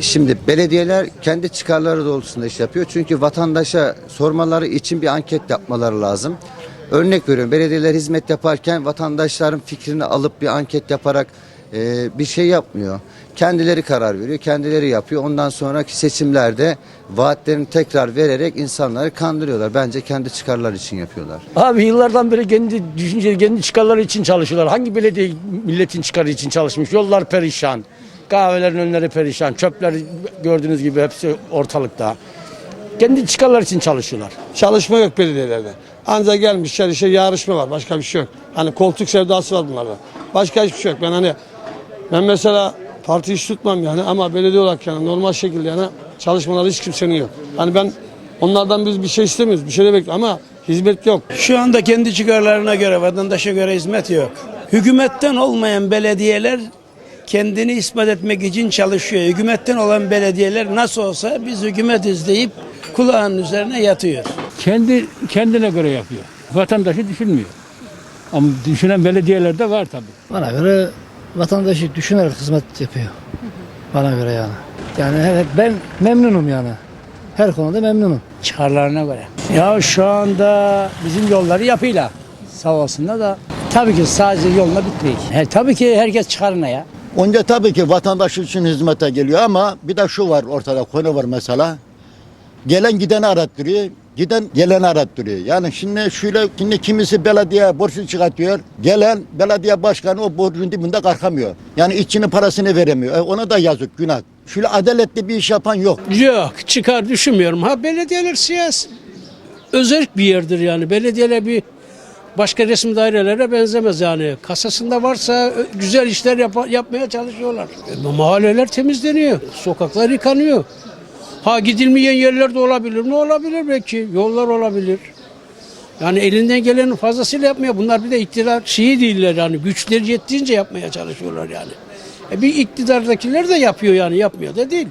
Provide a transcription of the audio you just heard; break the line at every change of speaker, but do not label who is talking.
Şimdi belediyeler kendi çıkarları doğrultusunda iş yapıyor. Çünkü vatandaşa sormaları için bir anket yapmaları lazım. Örnek veriyorum belediyeler hizmet yaparken vatandaşların fikrini alıp bir anket yaparak e, bir şey yapmıyor. Kendileri karar veriyor, kendileri yapıyor. Ondan sonraki seçimlerde vaatlerini tekrar vererek insanları kandırıyorlar. Bence kendi çıkarları için yapıyorlar.
Abi yıllardan beri kendi düşünce, kendi çıkarları için çalışıyorlar. Hangi belediye milletin çıkarı için çalışmış? Yollar perişan. Kahvelerin önleri perişan. Çöpler gördüğünüz gibi hepsi ortalıkta. Kendi çıkarlar için çalışıyorlar.
Çalışma yok belediyelerde. Ancak gelmişler işte yarışma var. Başka bir şey yok. Hani koltuk sevdası var bunlarda. Başka hiçbir şey yok. Ben hani ben mesela parti hiç tutmam yani ama belediye olarak yani normal şekilde yani çalışmaları hiç kimsenin yok. Hani ben onlardan biz bir şey istemiyoruz. Bir şey de bekliyoruz ama hizmet yok.
Şu anda kendi çıkarlarına göre, vatandaşa göre hizmet yok. Hükümetten olmayan belediyeler kendini ispat etmek için çalışıyor. Hükümetten olan belediyeler nasıl olsa biz hükümetiz deyip kulağının üzerine yatıyor.
kendi kendine göre yapıyor. Vatandaşı düşünmüyor. Ama düşünen belediyeler de var tabii.
Bana göre vatandaşı düşünerek hizmet yapıyor. Bana göre yani. Yani evet, ben memnunum yani. Her konuda memnunum.
Çıkarlarına göre. Ya şu anda bizim yolları yapıyla. Sağ olsunlar da. Tabii ki sadece yolla bitmiyor. He, tabii ki herkes çıkarına ya.
Önce tabii ki vatandaş için hizmete geliyor ama bir de şu var ortada konu var mesela. Gelen gideni arattırıyor, giden geleni arattırıyor. Yani şimdi şöyle şimdi kimisi belediye borçlu çıkartıyor. Gelen belediye başkanı o borcun dibinde kalkamıyor. Yani içinin parasını veremiyor. E ona da yazık günah. Şöyle adaletli bir iş yapan yok.
Yok çıkar düşünmüyorum. Ha belediyeler siyasi özel bir yerdir yani. Belediyeler bir başka resim dairelere benzemez yani. Kasasında varsa ö- güzel işler yap- yapmaya çalışıyorlar. E, mahalleler temizleniyor. Sokaklar yıkanıyor. Ha gidilmeyen yerler de olabilir mi? Olabilir belki. Yollar olabilir. Yani elinden gelenin fazlasıyla yapmıyor. Bunlar bir de iktidar şeyi değiller yani. Güçleri yettiğince yapmaya çalışıyorlar yani. E bir iktidardakiler de yapıyor yani yapmıyor da değil.